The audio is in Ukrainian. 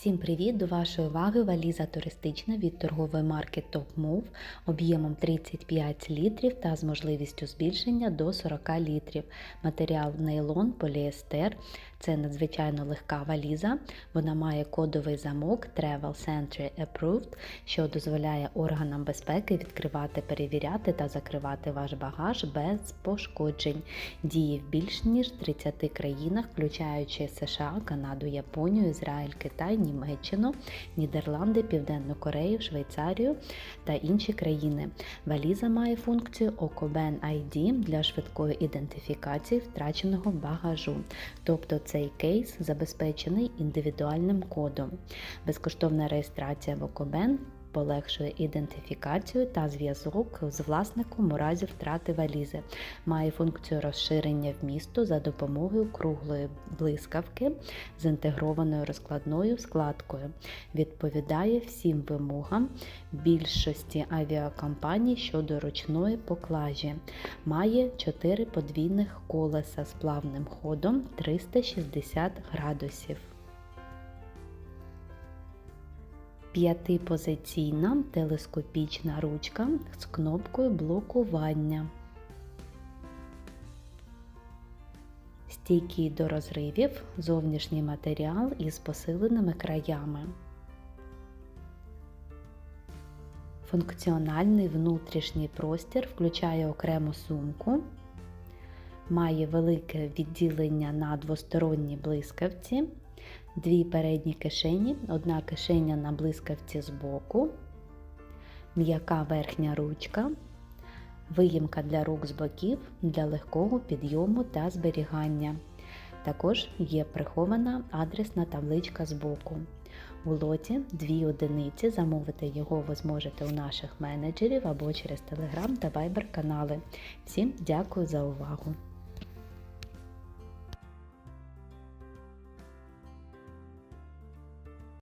Всім привіт! До вашої уваги валіза туристична від торгової марки Top Move об'ємом 35 літрів та з можливістю збільшення до 40 літрів. Матеріал нейлон, поліестер. Це надзвичайно легка валіза. Вона має кодовий замок Travel Sentry Approved, що дозволяє органам безпеки відкривати, перевіряти та закривати ваш багаж без пошкоджень. Діє в більш ніж 30 країнах, включаючи США, Канаду, Японію, Ізраїль, Китай, Німеччину, Нідерланди, Південну Корею, Швейцарію та інші країни. Валіза має функцію Ocoben ID для швидкої ідентифікації втраченого багажу. Тобто цей кейс забезпечений індивідуальним кодом. Безкоштовна реєстрація в Ocoben полегшує ідентифікацію та зв'язок з власником у разі втрати валізи. Має функцію розширення вмісту за допомогою круглої блискавки з інтегрованою розкладною складкою. Відповідає всім вимогам більшості авіакомпаній щодо ручної поклажі. Має 4 подвійних колеса з плавним ходом 360 градусів. П'ятипозиційна телескопічна ручка з кнопкою блокування. Стійкий до розривів, зовнішній матеріал із посиленими краями. Функціональний внутрішній простір включає окрему сумку, має велике відділення на двосторонній блискавці, дві передні кишені, одна кишеня на блискавці збоку, м'яка верхня ручка, виїмка для рук з боків для легкого підйому та зберігання. Також є прихована адресна табличка збоку. У лоті дві одиниці. Замовити його ви зможете у наших менеджерів або через Telegram та Viber канали. Всім дякую за увагу!